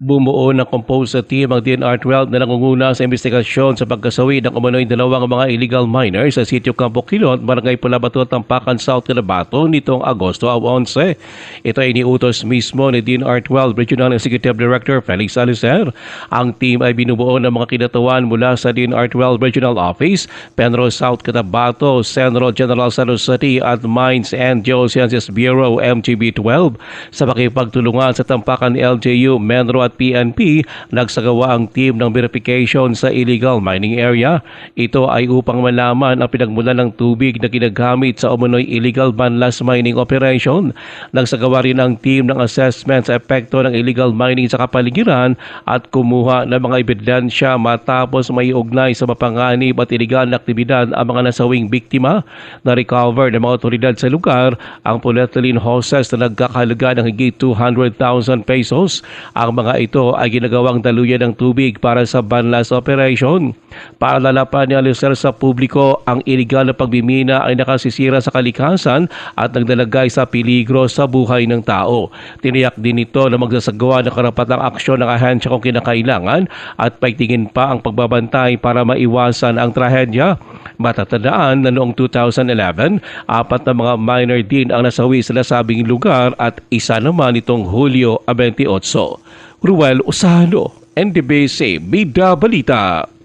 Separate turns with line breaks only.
Bumuo ng composed team ang DNR-12 na nangunguna sa investigasyon sa pagkasawi ng umano'y dalawang mga illegal miners sa sitio Campo Quilon, Barangay Pulabato, Tampakan, South Cotabato nitong Agosto 11. Ito ay iniutos mismo ni DNR-12 Regional Executive Director Felix Alicer. Ang team ay binubuo ng mga kinatawan mula sa DNR-12 Regional Office, Penrose South Cotabato, Central General San at Mines and Geosciences Bureau MGB-12 sa makipagtulungan sa Tampakan LGU, Menro at PNP, nagsagawa ang team ng verification sa illegal mining area. Ito ay upang malaman ang pinagmulan ng tubig na ginagamit sa umano'y illegal manlas mining operation. Nagsagawa rin ang team ng assessment sa epekto ng illegal mining sa kapaligiran at kumuha ng mga ebidensya matapos may ugnay sa mapanganib at illegal na aktibidad ang mga nasawing biktima. Na-recover ng mga otoridad sa lugar ang polyethylene hoses na nagkakahalaga ng higit 200,000 pesos. Ang mga ito ay ginagawang daluyan ng tubig para sa banlas operation. Paalala pa ni Alicer sa publiko, ang iligal na pagbimina ay nakasisira sa kalikasan at nagdalagay sa peligro sa buhay ng tao. Tiniyak din ito na magsasagawa ng karapatang aksyon ng ahensya kung kinakailangan at paigtingin pa ang pagbabantay para maiwasan ang trahedya. Matatandaan na noong 2011, apat na mga minor din ang nasawi sa nasabing lugar at isa naman itong Hulyo 28. Ruel Usano, NDBC, Bida Balita.